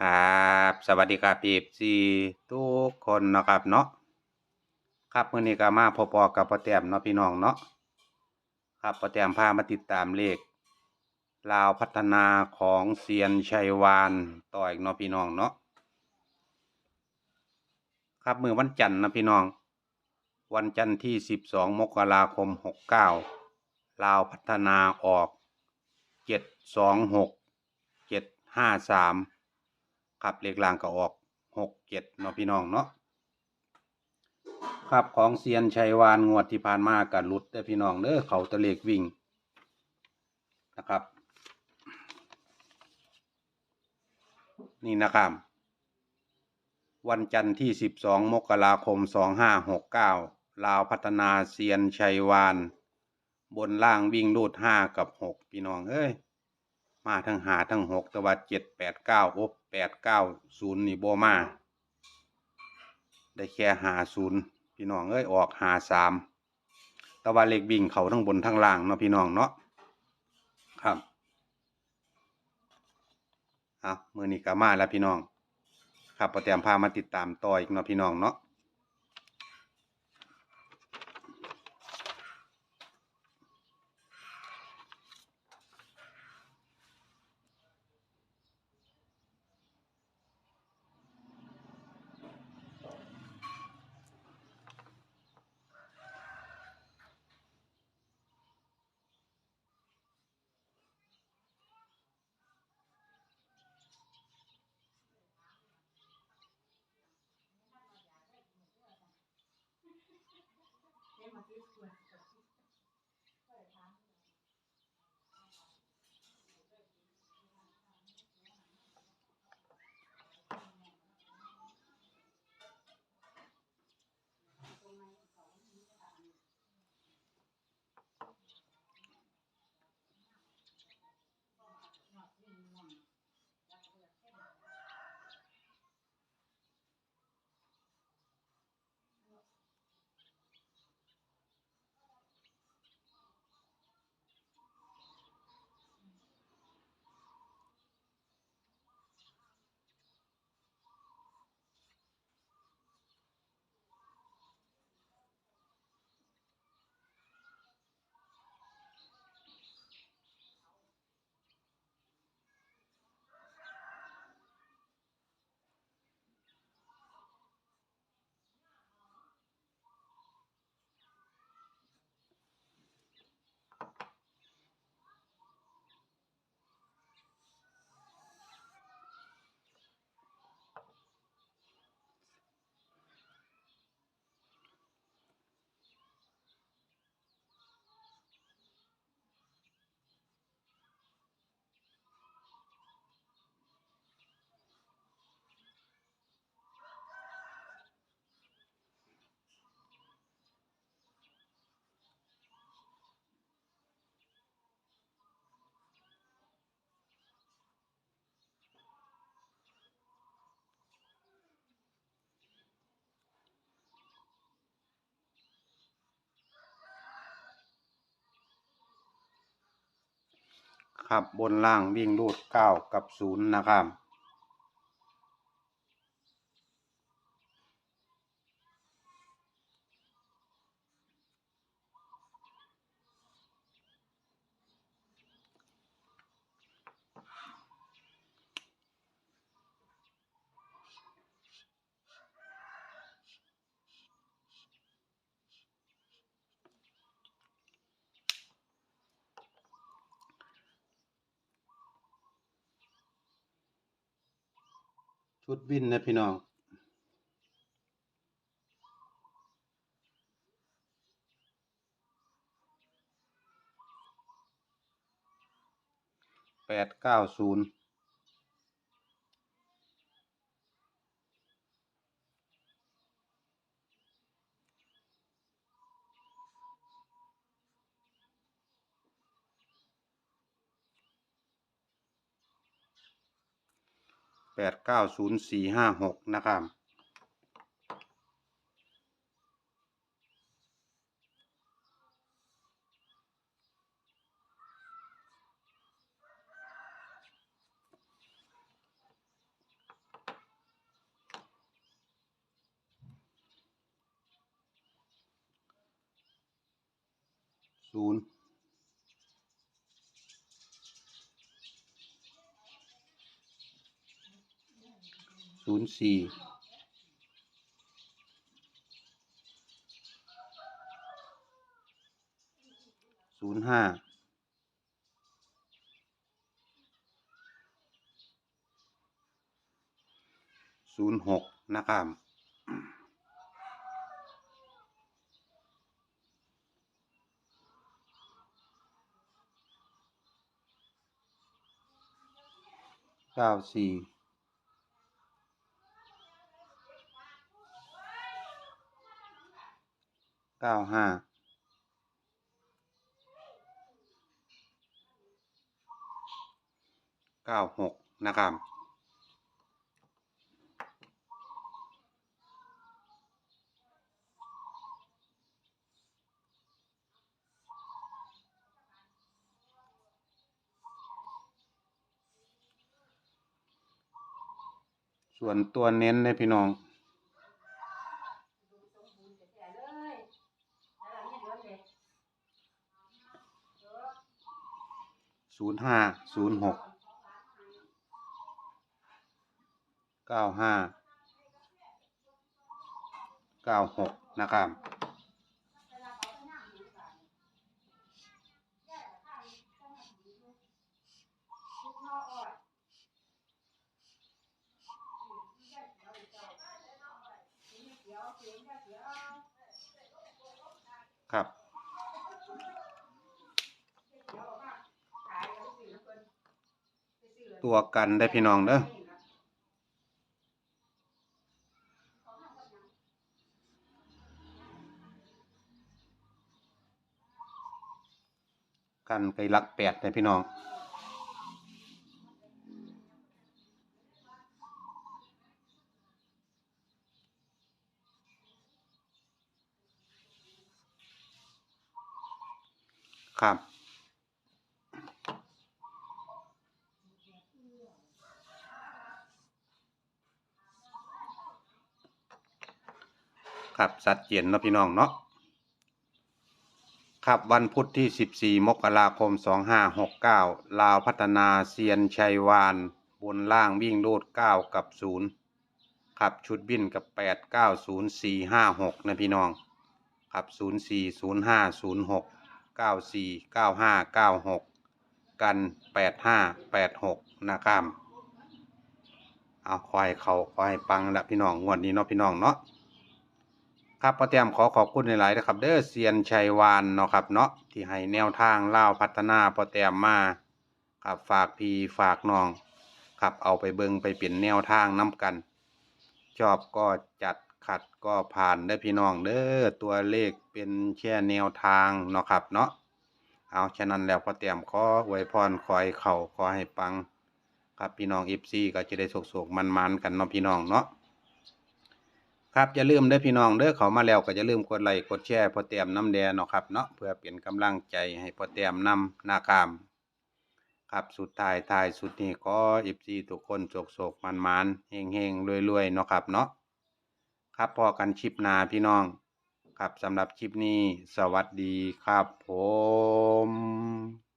ครับสวัสดีครับพีฟซีทุกคนนะครับเนาะครับเมื้อนี้ก็มาพบๆกับพ่อแต้มเนาะพี่น้องเนาะครับพ่อแต้มพามาติดตามเลขลาวพัฒนาของเซียนชัยวานต่ออีกเนาะพี่น้องเนาะครับมือวันจันทร์นะพี่น้อง วันจันทร์ที่12มกราคม69ลาวพัฒนาออก726 753 ครับเลขล่างก็ออกหกเจ็ดเนาะพี่น้องเนาะครับของเซียนชัยวานงวดที่ผ่านมากับลุดเด้อพี่น้องเด้อเขาตะเลขวิ่งนะครับ นี่นะครับ วันจันทร์ที่สิบสองมกราคมสองห้าหกเก้าลาวพัฒนาเซียนชัยวาน บนล่างวิ่งรูดห้ากับหกพี่น้องเอ้ย มาทั้งหาทั้งหกแต่ว่าเจ็ดแปดเก้าโอ้แปดเก้าศูนย์นี่โบมา ได้แค่หาศูนย์พี่น้องเอ้ยออกหาสามแต่ว่าเลขวิ่งเขาทั้งบนทั้งล่างเนาะพี่น้องเนาะครับเอามือนี้ก็มาแล้วพี่น้อง ครับพอเตรียมพามาติดตามต่ออีกเนาะพี่น้องเนาะ this way. ครับ บนล่างวิ่งรูดเก้ากับศูนย์นะครับ ชุดวินนะพี่น้องแปดเก้าศูนย์ ดเก้าศูนย์สี่ห้าหกนะครับศูนย์ ศูนย์สี่ศูนย์ห้าศูนย์หกนะครับเก้าสี่ เก้าห้าเก้าหกนะครับส่วนตัวเน้นเลยพี่น้อง ศูนย์ห้าศูนย์หกเก้าห้าเก้าหกนะครับ ตัวกันได้พี่น้องเด้อกันไกลลักแปดเลยพี่น้องครับ ครับสัดเจนเนาะพี่น้องเนาะครับวันพุธที่ 14 มกราคม 2569 ลาวพัฒนาเซียนชัยวาน บนล่างวิ่งโลด 9 กับ 0 ครับชุดบินกับ 8 9 0 4 5 6 นะพี่น้อง ครับ 0 4 0 5 0 6 9 4 9 5 9 6 กัน 8 5 8 6 นะครับเอาควายเขาควายปังละพี่น้องงวดนี้เนาะพี่น้องเนาะ ครับพ่อแต้มขอขอบคุณหลายๆนะครับ เด้อเซียนชัยวานเนาะครับเนาะที่ให้แนวทางเล่าพัฒนาพ่อแต้มมาครับฝากพี่ฝากน้องครับเอาไปเบิงไปเปลี่ยนแนวทางน้กัน ชอบก็จัดขัดก็ผ่านได้พี่น้องเด้อตัวเลขเป็นแค่แนวทางเนาะครับเนาะเอาฉะนั้นแล้วพ่อแต้มขออวยพรขอให้เขาขอให้ปัง ครับพี่น้อง FC ก็จะได้โศกๆมันๆกันเนาะพี่น้องเนาะ ครับอย่าลืมเด้อพี่น้องเด้อเขามาแล้วก็อย่าลืมกดไลค์กดแชร์พอเตรียมน้ำแดงเนาะครับเนาะเพื่อเป็นกำลังใจให้พอเตรียมนำนาคาม ครับสุดท้ายท้ายสุดนี้ก็อิบซีทุกคนโศกโศกมันมันเฮงเฮงรวยรวยเนาะครับเนาะครับพอกันชิปนาพี่น้อง ครับสำหรับคลิปนี้ สวัสดีครับผม